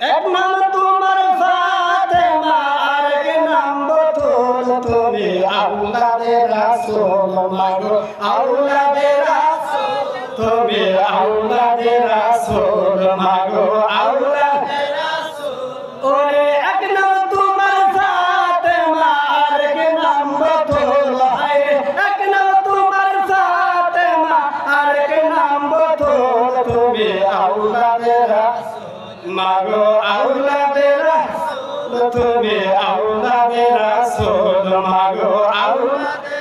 এক তোমার ফাতেমা আর এক নাম বতুল। তুমি আউলাদে রাসূল মাগো, আউলাদে রাসূল। তুমি আউলাদে রাসূল মাগো, আউলাদে তোমার ফাতেমা আর নাম বতুল। হায় এক নাম তোমার আর এক নাম বতুল। তুমি মাগো আউলাদে রাসূল, তুমি আউলাদে রাসূল, মাগো আউলাদে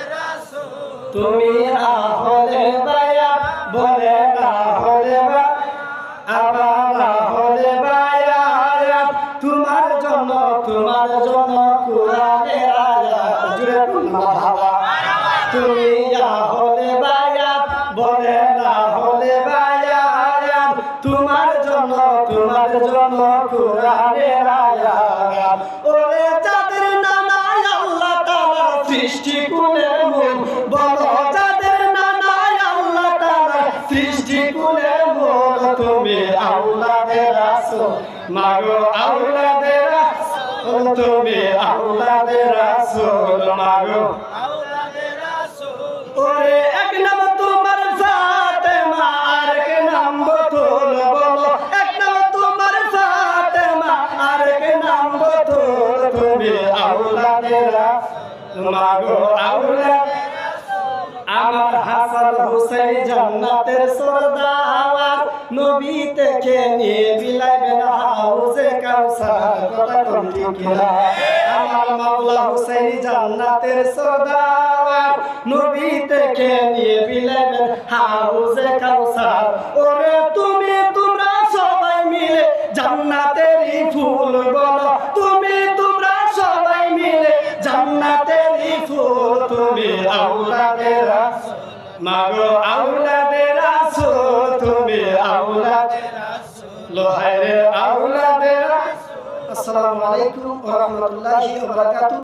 তুমি আহলে বায়া বলে না হলে বা আবার বায়া তোমার জন্য তোমার জন্য কোরআনের আয়াত। তুমি আহলে জন্য কোরআনের আয়াত ওরে যাদের নানায় আল্লাহ তাআলা সৃষ্টি কুলের মূল বলো যাদের নানায় আল্লাহ তাআলা তুমি আউলাদে রাসূল মাগো আউলাদে রাসূল তুমি আউলাদে রাসূল মাগো রাসূল মাগো আউলাদ আমার হাসান হুসাইন জান্নাতের সরদার, নবী থেকে নিয়ে বিলাইবেন হাউজে কাউসার আমার মাওলা হুসাইন জান্নাতের সরদার, নবী থেকে নিয়ে বিলাইবেন হাউজে তুমি আউলাদের রাসূল। মাগো আউলাদের রাসূল, তুমি আউলাদের রাসূল। লোহায় আউলাদের রাসূল। আসসালামু আলাইকুম ওয়া রাহমাতুল্লাহি ওয়া বারাকাতুহু।